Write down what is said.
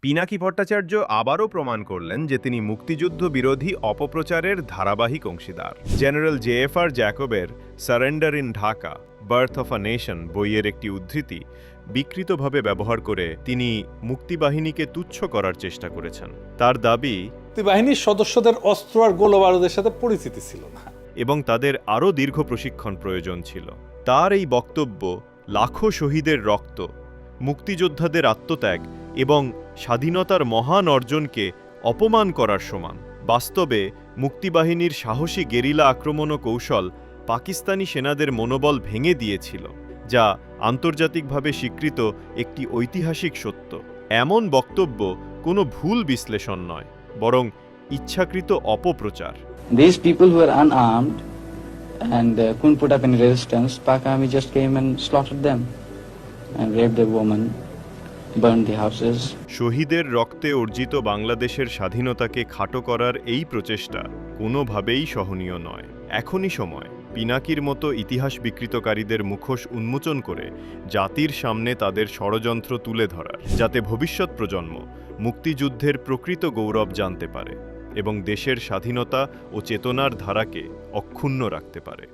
পিনাকি ভট্টাচার্য আবারও প্রমাণ করলেন যে তিনি মুক্তিযুদ্ধ বিরোধী অপপ্রচারের ধারাবাহিক অংশীদার। General J F R জ্যাকবের surrender in Dhaka birth of a nation বইয়ের একটি উদ্ধৃতি বিকৃতভাবে ব্যবহার করে তিনি মুক্তিবাহিনীকে তুচ্ছ করার চেষ্টা করেছেন। তার দাবি বাহিনীর সদস্যদের অস্ত্র আর গোলবারুদের সাথে পরিচিতি ছিল না। এবং তাদের আরও দীর্ঘ প্রশিক্ষণ প্রয়োজন ছিল। তার এই বক্তব্য লাখো শহীদের রক্ত মুক্তিযোদ্ধাদের আত্মত্যাগ এবং স্বাধীনতার মহান অর্জনকে অপমান করার সমান। বাস্তবে মুক্তিবাহিনীর সাহসী গেরিলা আক্রমণ কৌশল পাকিস্তানি সেনাদের মনোবল ভেঙে দিয়েছিল যা আন্তর্জাতিকভাবে স্বীকৃত একটি ঐতিহাসিক সত্য। এমন বক্তব্য কোনো ভুল বিশ্লেষণ নয় বরং ইচ্ছাকৃত অপপ্রচার। And uh, couldn't put up any resistance, Pak army just came and slaughtered them and raped. শহীদের রক্তে অর্জিত বাংলাদেশের স্বাধীনতাকে খাটো করার এই প্রচেষ্টা কোনোভাবেই সহনীয় নয়। এখনই সময় পিনাকির মতো ইতিহাস বিকৃতকারীদের মুখোশ উন্মোচন করে জাতির সামনে তাদের ষড়যন্ত্র তুলে ধরার, যাতে ভবিষ্যৎ প্রজন্ম মুক্তিযুদ্ধের প্রকৃত গৌরব জানতে পারে এবং দেশের স্বাধীনতা ও চেতনার ধারাকে অক্ষুণ্ণ রাখতে পারে।